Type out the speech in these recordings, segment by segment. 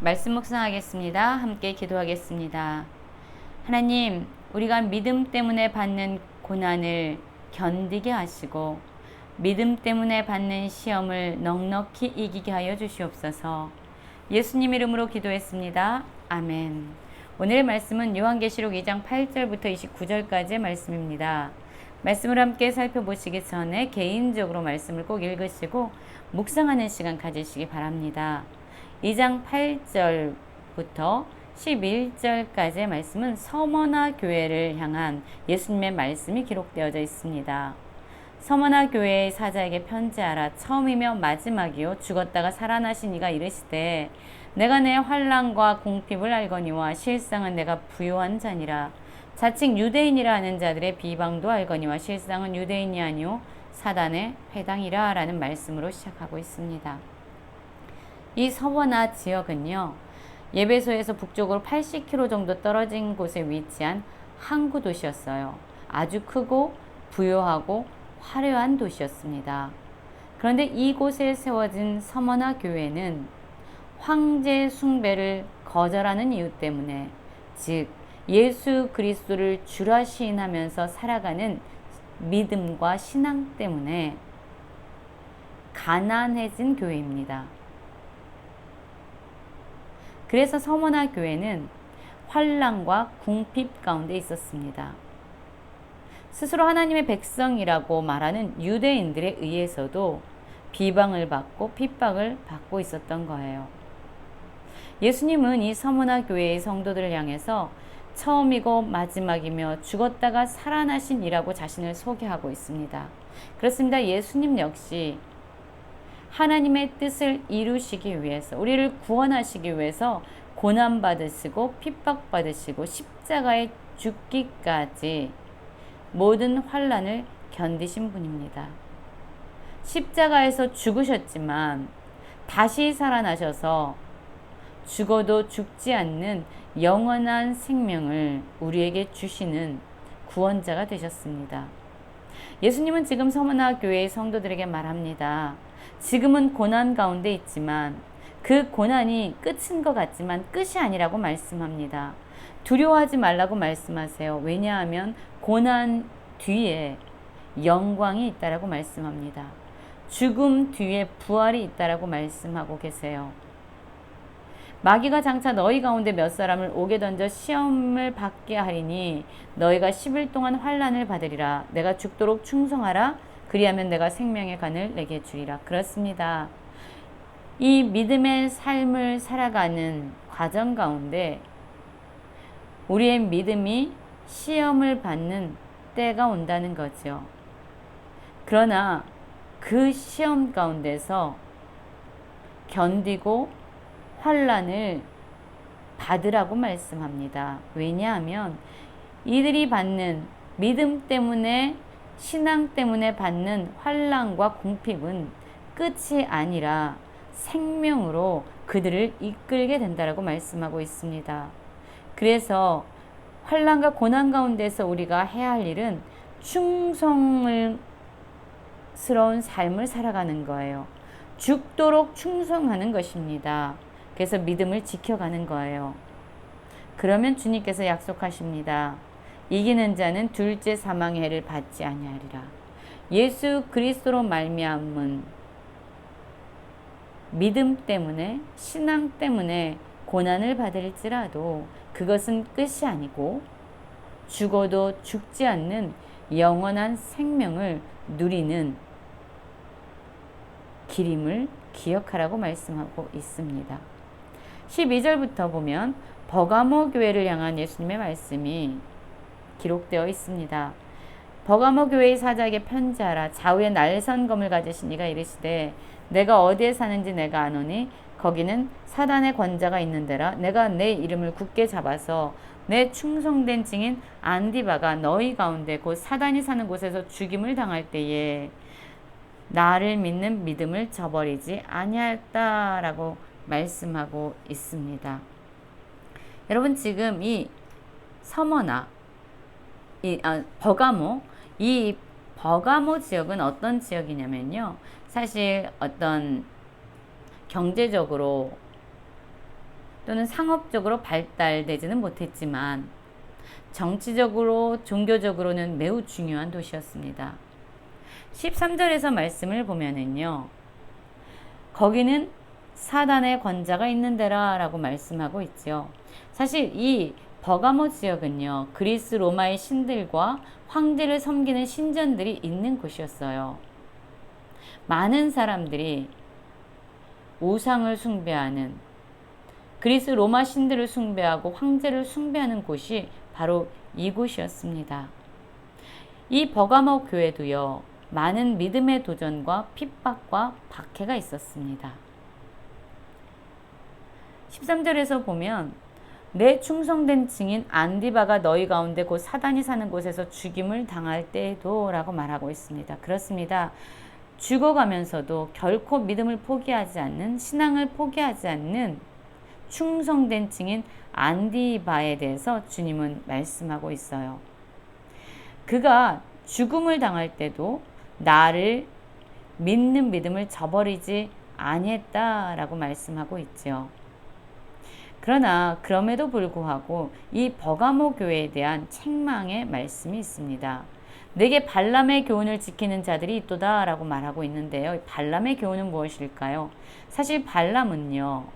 말씀 묵상하겠습니다. 함께 기도하겠습니다. 하나님, 우리가 믿음 때문에 받는 고난을 견디게 하시고 믿음 때문에 받는 시험을 넉넉히 이기게 하여 주시옵소서. 예수님 이름으로 기도했습니다. 아멘. 오늘의 말씀은 요한계시록 2장 8절부터 29절까지의 말씀입니다. 말씀을 함께 살펴보시기 전에 개인적으로 말씀을 꼭 읽으시고 묵상하는 시간 가지시기 바랍니다. 2장 8절부터 11절까지의 말씀은 서머나 교회를 향한 예수님의 말씀이 기록되어져 있습니다. 서머나 교회의 사자에게 편지하라 처음이며 마지막이요 죽었다가 살아나신 이가 이르시되 내가 내 환란과 공핍을 알거니와 실상은 내가 부요한 자니라 자칭 유대인이라 하는 자들의 비방도 알거니와 실상은 유대인이 아니요 사단의 회당이라 라는 말씀으로 시작하고 있습니다. 이 서원화 지역은요, 예배소에서 북쪽으로 80km 정도 떨어진 곳에 위치한 항구 도시였어요. 아주 크고 부요하고 화려한 도시였습니다. 그런데 이곳에 세워진 서머나 교회는 황제 숭배를 거절하는 이유 때문에 즉 예수 그리스도를 주라 시인하면서 살아가는 믿음과 신앙 때문에 가난해진 교회입니다. 그래서 서머나 교회는 환란과 궁핍 가운데 있었습니다. 스스로 하나님의 백성이라고 말하는 유대인들에 의해서도 비방을 받고 핍박을 받고 있었던 거예요. 예수님은 이 서머나 교회의 성도들을 향해서 처음이고 마지막이며 죽었다가 살아나신 이라고 자신을 소개하고 있습니다. 그렇습니다. 예수님 역시 하나님의 뜻을 이루시기 위해서 우리를 구원하시기 위해서 고난 받으시고 핍박 받으시고 십자가에 죽기까지 모든 환란을 견디신 분입니다. 십자가에서 죽으셨지만 다시 살아나셔서 죽어도 죽지 않는 영원한 생명을 우리에게 주시는 구원자가 되셨습니다. 예수님은 지금 서문화 교회의 성도들에게 말합니다. 지금은 고난 가운데 있지만 그 고난이 끝인 것 같지만 끝이 아니라고 말씀합니다. 두려워하지 말라고 말씀하세요. 왜냐하면 고난 뒤에 영광이 있다라고 말씀합니다. 죽음 뒤에 부활이 있다라고 말씀하고 계세요. 마귀가 장차 너희 가운데 몇 사람을 오게 던져 시험을 받게 하리니 너희가 10일 동안 환란을 받으리라 내가 죽도록 충성하라 그리하면 내가 생명의 간을 내게 주리라. 그렇습니다. 이 믿음의 삶을 살아가는 과정 가운데 우리의 믿음이 시험을 받는 때가 온다는 거죠. 그러나 그 시험 가운데서 견디고 환란을 받으라고 말씀합니다. 왜냐하면 이들이 받는 믿음 때문에 신앙 때문에 받는 환란과 공핍은 끝이 아니라 생명으로 그들을 이끌게 된다라고 말씀하고 있습니다. 그래서 환란과 고난 가운데서 우리가 해야 할 일은 충성을 스러운 삶을 살아가는 거예요. 죽도록 충성하는 것입니다. 그래서 믿음을 지켜가는 거예요. 그러면 주님께서 약속하십니다. 이기는 자는 둘째 사망의 해를 받지 아니하리라. 예수 그리스도로 말미암은 믿음 때문에 신앙 때문에 고난을 받을지라도 그것은 끝이 아니고 죽어도 죽지 않는 영원한 생명을 누리는 길임을 기억하라고 말씀하고 있습니다. 12절부터 보면 버가모 교회를 향한 예수님의 말씀이 기록되어 있습니다. 버가모 교회의 사자에게 편지하라. 좌우에 날선 검을 가지신 이가 이르시되 내가 어디에 사는지 내가 아노니 거기는 사단의 권자가 있는 데라 내가 내 이름을 굳게 잡아서 내 충성된 증인 안디바가 너희 가운데 곧 사단이 사는 곳에서 죽임을 당할 때에 나를 믿는 믿음을 저버리지 아니하였다라고 말씀하고 있습니다. 여러분 지금 이 서머나 이 아, 버가모 이 버가모 지역은 어떤 지역이냐면요. 사실 어떤 경제적으로 또는 상업적으로 발달되지는 못했지만 정치적으로 종교적으로는 매우 중요한 도시였습니다. 13절에서 말씀을 보면은요. 거기는 사단의 권자가 있는 데라라고 말씀하고 있죠. 사실 이 버가모 지역은요. 그리스 로마의 신들과 황제를 섬기는 신전들이 있는 곳이었어요. 많은 사람들이 우상을 숭배하는 그리스 로마 신들을 숭배하고 황제를 숭배하는 곳이 바로 이곳이었습니다. 이 버가모 교회도요. 많은 믿음의 도전과 핍박과 박해가 있었습니다. 13절에서 보면 내 충성된 증인 안디바가 너희 가운데 곧 사단이 사는 곳에서 죽임을 당할 때에도 라고 말하고 있습니다. 그렇습니다. 죽어가면서도 결코 믿음을 포기하지 않는 신앙을 포기하지 않는 충성된 증인 안디바에 대해서 주님은 말씀하고 있어요. 그가 죽음을 당할 때도 나를 믿는 믿음을 저버리지 아니했다라고 말씀하고 있죠. 그러나 그럼에도 불구하고 이 버가모 교회에 대한 책망의 말씀이 있습니다. 내게 발람의 교훈을 지키는 자들이 있도다 라고 말하고 있는데요. 발람의 교훈은 무엇일까요? 사실 발람은요.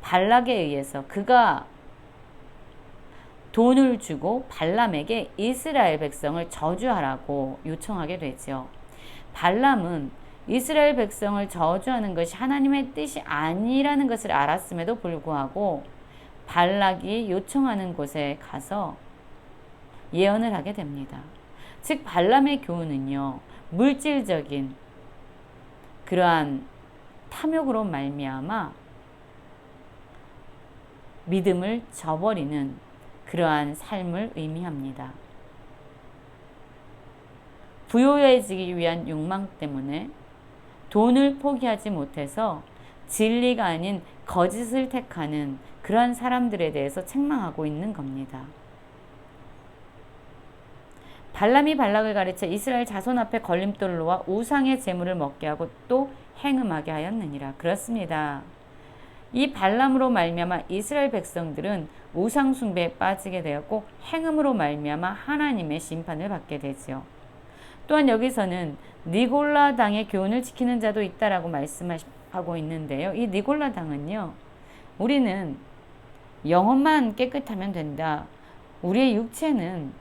발락에 의해서 그가 돈을 주고 발람에게 이스라엘 백성을 저주하라고 요청하게 되죠. 발람은 이스라엘 백성을 저주하는 것이 하나님의 뜻이 아니라는 것을 알았음에도 불구하고 발락이 요청하는 곳에 가서 예언을 하게 됩니다. 즉 발람의 교훈은요. 물질적인 그러한 탐욕으로 말미암아 믿음을 저버리는 그러한 삶을 의미합니다. 부유해지기 위한 욕망 때문에 돈을 포기하지 못해서 진리가 아닌 거짓을 택하는 그러한 사람들에 대해서 책망하고 있는 겁니다. 발람이 발락을 가르쳐 이스라엘 자손 앞에 걸림돌을 놓아 우상의 재물을 먹게 하고 또 행음하게 하였느니라. 그렇습니다. 이 발람으로 말미암아 이스라엘 백성들은 우상 숭배에 빠지게 되었고 행음으로 말미암아 하나님의 심판을 받게 되지요. 또한 여기서는 니골라 당의 교훈을 지키는 자도 있다라고 말씀하고 있는데요. 이 니골라 당은요. 우리는 영혼만 깨끗하면 된다. 우리의 육체는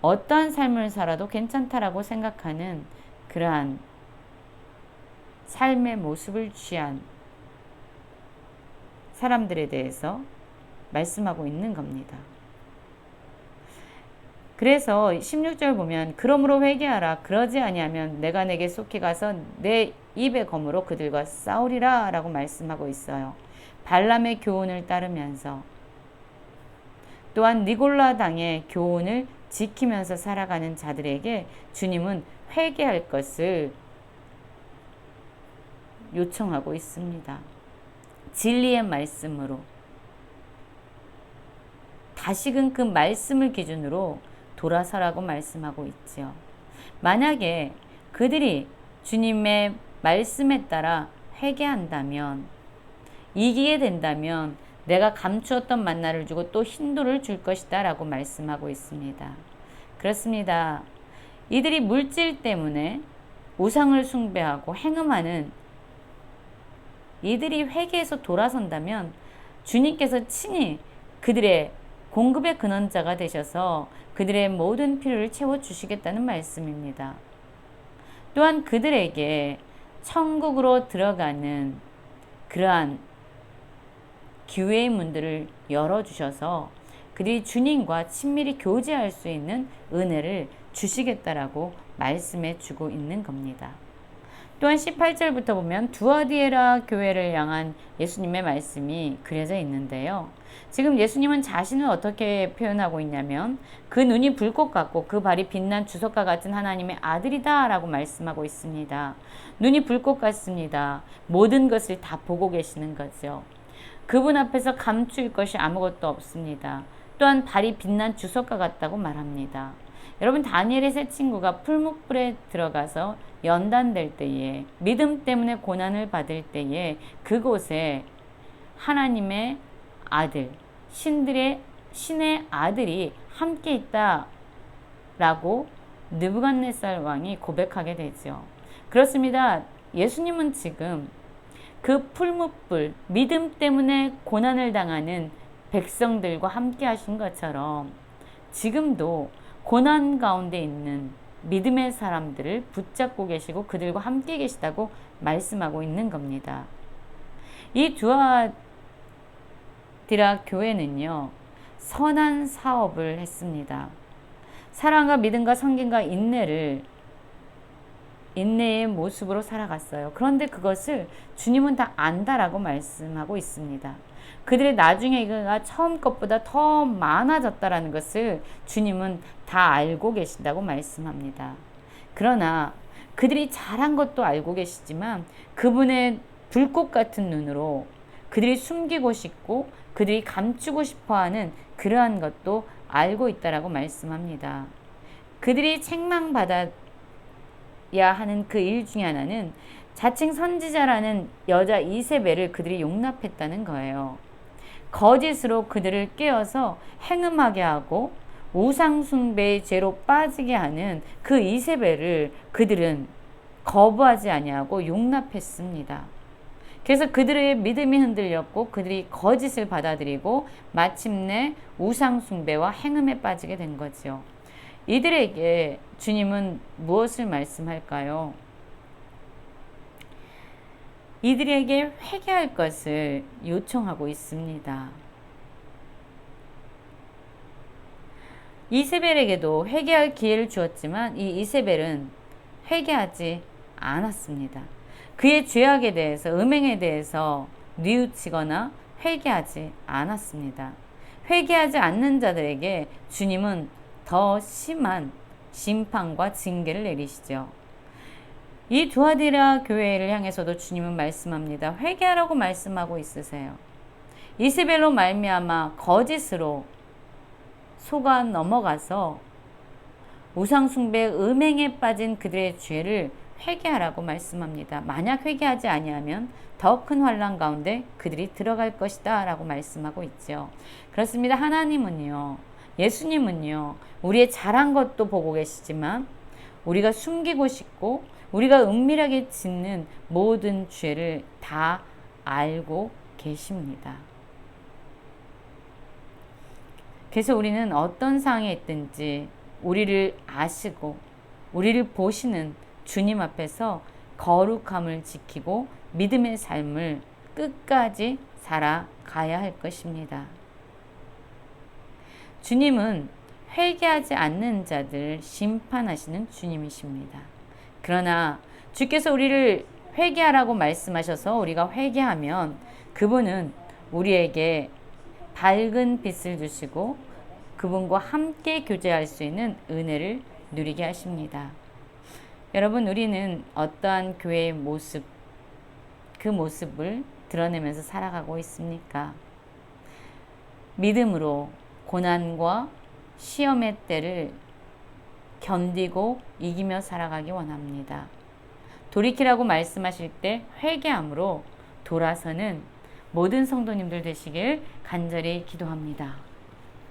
어떠한 삶을 살아도 괜찮다라고 생각하는 그러한 삶의 모습을 취한 사람들에 대해서 말씀하고 있는 겁니다. 그래서 16절 보면 그러므로 회개하라 그러지 아니하면 내가 내게 속히 가서 내 입의 검으로 그들과 싸우리라라고 말씀하고 있어요. 발람의 교훈을 따르면서 또한 니골라 당의 교훈을 지키면서 살아가는 자들에게 주님은 회개할 것을 요청하고 있습니다. 진리의 말씀으로 다시금 그 말씀을 기준으로 돌아서라고 말씀하고 있지요. 만약에 그들이 주님의 말씀에 따라 회개한다면 이기게 된다면 내가 감추었던 만나를 주고 또 흰돌을 줄 것이다 라고 말씀하고 있습니다. 그렇습니다. 이들이 물질 때문에 우상을 숭배하고 행음하는 이들이 회개에서 돌아선다면 주님께서 친히 그들의 공급의 근원자가 되셔서 그들의 모든 필요를 채워주시겠다는 말씀입니다. 또한 그들에게 천국으로 들어가는 그러한 기회의 문들을 열어주셔서 그들이 주님과 친밀히 교제할 수 있는 은혜를 주시겠다라고 말씀해 주고 있는 겁니다. 또한 18절부터 보면 두아디에라 교회를 향한 예수님의 말씀이 그려져 있는데요. 지금 예수님은 자신을 어떻게 표현하고 있냐면 그 눈이 불꽃 같고 그 발이 빛난 주석과 같은 하나님의 아들이다 라고 말씀하고 있습니다. 눈이 불꽃 같습니다. 모든 것을 다 보고 계시는 거죠. 그분 앞에서 감출 것이 아무것도 없습니다. 또한 발이 빛난 주석과 같다고 말합니다. 여러분 다니엘의 세 친구가 풀목불에 들어가서 연단될 때에 믿음 때문에 고난을 받을 때에 그곳에 하나님의 아들, 신들의 신의 아들이 함께 있다라고 느부갓네살 왕이 고백하게 되죠. 그렇습니다. 예수님은 지금 그 풀무불 믿음 때문에 고난을 당하는 백성들과 함께 하신 것처럼 지금도 고난 가운데 있는 믿음의 사람들을 붙잡고 계시고 그들과 함께 계시다고 말씀하고 있는 겁니다. 이 두아디라 교회는요, 선한 사업을 했습니다. 사랑과 믿음과 성김과 인내를 인내의 모습으로 살아갔어요. 그런데 그것을 주님은 다 안다라고 말씀하고 있습니다. 그들의 나중에가 처음 것보다 더 많아졌다라는 것을 주님은 다 알고 계신다고 말씀합니다. 그러나 그들이 잘한 것도 알고 계시지만 그분의 불꽃 같은 눈으로 그들이 숨기고 싶고 그들이 감추고 싶어 하는 그러한 것도 알고 있다라고 말씀합니다. 그들이 책망받아 야 하는 그일 중에 하나는 자칭 선지자라는 여자 이세벨을 그들이 용납했다는 거예요. 거짓으로 그들을 깨어서 행음하게 하고 우상숭배의 죄로 빠지게 하는 그 이세벨을 그들은 거부하지 아니하고 용납했습니다. 그래서 그들의 믿음이 흔들렸고 그들이 거짓을 받아들이고 마침내 우상숭배와 행음에 빠지게 된 거죠. 이들에게 주님은 무엇을 말씀할까요? 이들에게 회개할 것을 요청하고 있습니다. 이세벨에게도 회개할 기회를 주었지만 이 이세벨은 회개하지 않았습니다. 그의 죄악에 대해서 음행에 대해서 뉘우치거나 회개하지 않았습니다. 회개하지 않는 자들에게 주님은 더 심한 심판과 징계를 내리시죠. 이 두아디라 교회를 향해서도 주님은 말씀합니다. 회개하라고 말씀하고 있으세요. 이스벨로 말미암아 거짓으로 속아 넘어가서 우상 숭배 음행에 빠진 그들의 죄를 회개하라고 말씀합니다. 만약 회개하지 아니하면 더 큰 환란 가운데 그들이 들어갈 것이다라고 말씀하고 있죠. 그렇습니다. 하나님은요. 예수님은요. 우리의 잘한 것도 보고 계시지만 우리가 숨기고 싶고 우리가 은밀하게 짓는 모든 죄를 다 알고 계십니다. 그래서 우리는 어떤 상황에 있든지 우리를 아시고 우리를 보시는 주님 앞에서 거룩함을 지키고 믿음의 삶을 끝까지 살아가야 할 것입니다. 주님은 회개하지 않는 자들 심판하시는 주님이십니다. 그러나 주께서 우리를 회개하라고 말씀하셔서 우리가 회개하면 그분은 우리에게 밝은 빛을 주시고 그분과 함께 교제할 수 있는 은혜를 누리게 하십니다. 여러분, 우리는 어떠한 교회의 모습, 그 모습을 드러내면서 살아가고 있습니까? 믿음으로 고난과 시험의 때를 견디고 이기며 살아가기 원합니다. 돌이키라고 말씀하실 때 회개함으로 돌아서는 모든 성도님들 되시길 간절히 기도합니다.